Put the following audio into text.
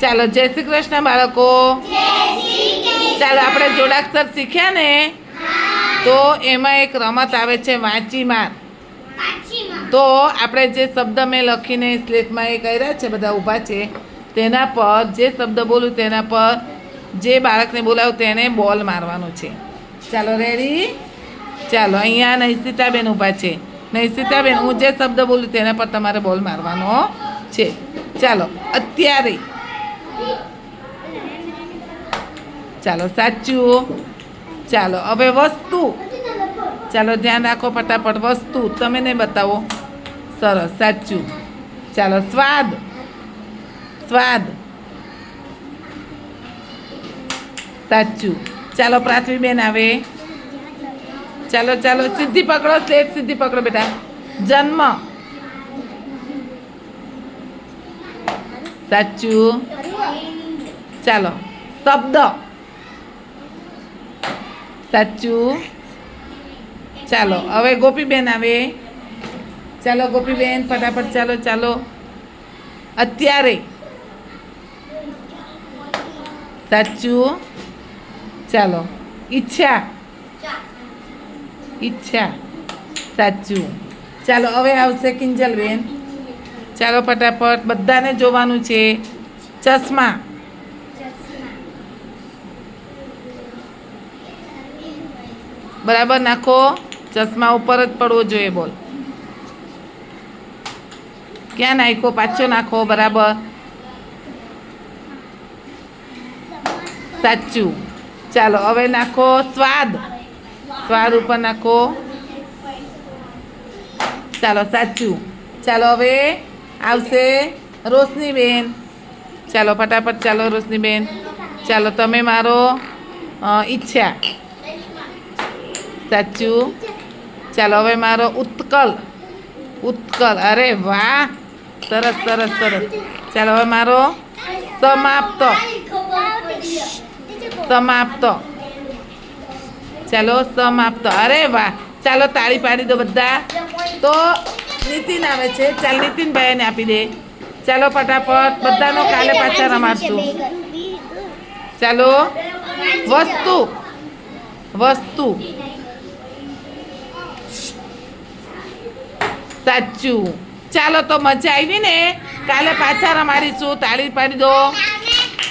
ચાલો, જય શ્રી કૃષ્ણ બાળકો. ચાલો, આપણે જોડાક્ષર શીખ્યા ને? તો એમાં એક રમત આવે છે, વાંચી માર. તો આપણે જે શબ્દ મેં લખીને સ્લેટમાં એ કર્યા છે, બધા ઊભા છે, તેના પર જે શબ્દ બોલું તેના પર જે બાળકને બોલાવું તેને બોલ મારવાનો છે. ચાલો રેડી ચાલો, અહીંયા નૈસિતાબેન ઊભા છે. નૈસિતાબેન હું જે શબ્દ બોલું તેના પર તમારે બોલ મારવાનો છે. ચાલો, અત્યારે ચાલો, સાચું. ચાલો, હવે વસ્તુ. ચાલો, ધ્યાન રાખો ફટાફટ, વસ્તુ. તમે ને બતાવો. સરસ, સાચું. ચાલો, સ્વાદ. સ્વાદ. સાચું. ચાલો પૃથ્વીબેન આવે. ચાલો ચાલો, સીધી પકડો સ્લેટ સીધી પકડો, બેટા. જન્મ. સાચું. ચાલો. શબ્દ. સાચું? ચાલો, હવે ગોપીબેન આવે. ચાલો, ગોપીબેન, ફટાફટ ચાલો ચાલો. અત્યારે. સાચું? ચાલો. ઈચ્છા. ઈચ્છા. સાચું. ચાલો, હવે આવશે કિંજલબેન. ચાલો, ફટાફટ. બધાને જોવાનું છે. ચશ્મા. બરાબર? નાખો. ચશ્મા ઉપર જ પડવો જોઈએ બોલ. ક્યાં નાખો પાછો નાખો, બરાબર. સાચું. ચાલો, હવે નાખો સ્વાદ. સ્વાદ ઉપર નાખો. ચાલો, સાચું. ચાલો, હવે આવશે રોશનીબેન ચાલો, ફટાફટ ચાલો રોશનીબેન ચાલો, તમે મારો ઈચ્છા. સાચું? ચાલો, હવે મારો ઉત્કલ. ઉત્કલ. અરે વાહ! સરસ સરસ સરસ. ચાલો, હવે મારો સમાપ્ત. સમાપ્ત. ચાલો, સમાપ્ત. અરે વાહ! ચાલો, તાળી પાડી દો બધા. તો નીતિન આવે છે. ચાલ, નીતિનભાઈને આપી દે. ચાલો, ફટાફટ. બધાનો કાલે પાછા રમાડશું. ચાલો, વસ્તુ. વસ્તુ. સાચું. ચાલો તો મજા આવી ને. કાલે પાછા રમારીશું તાળી પાડી દો.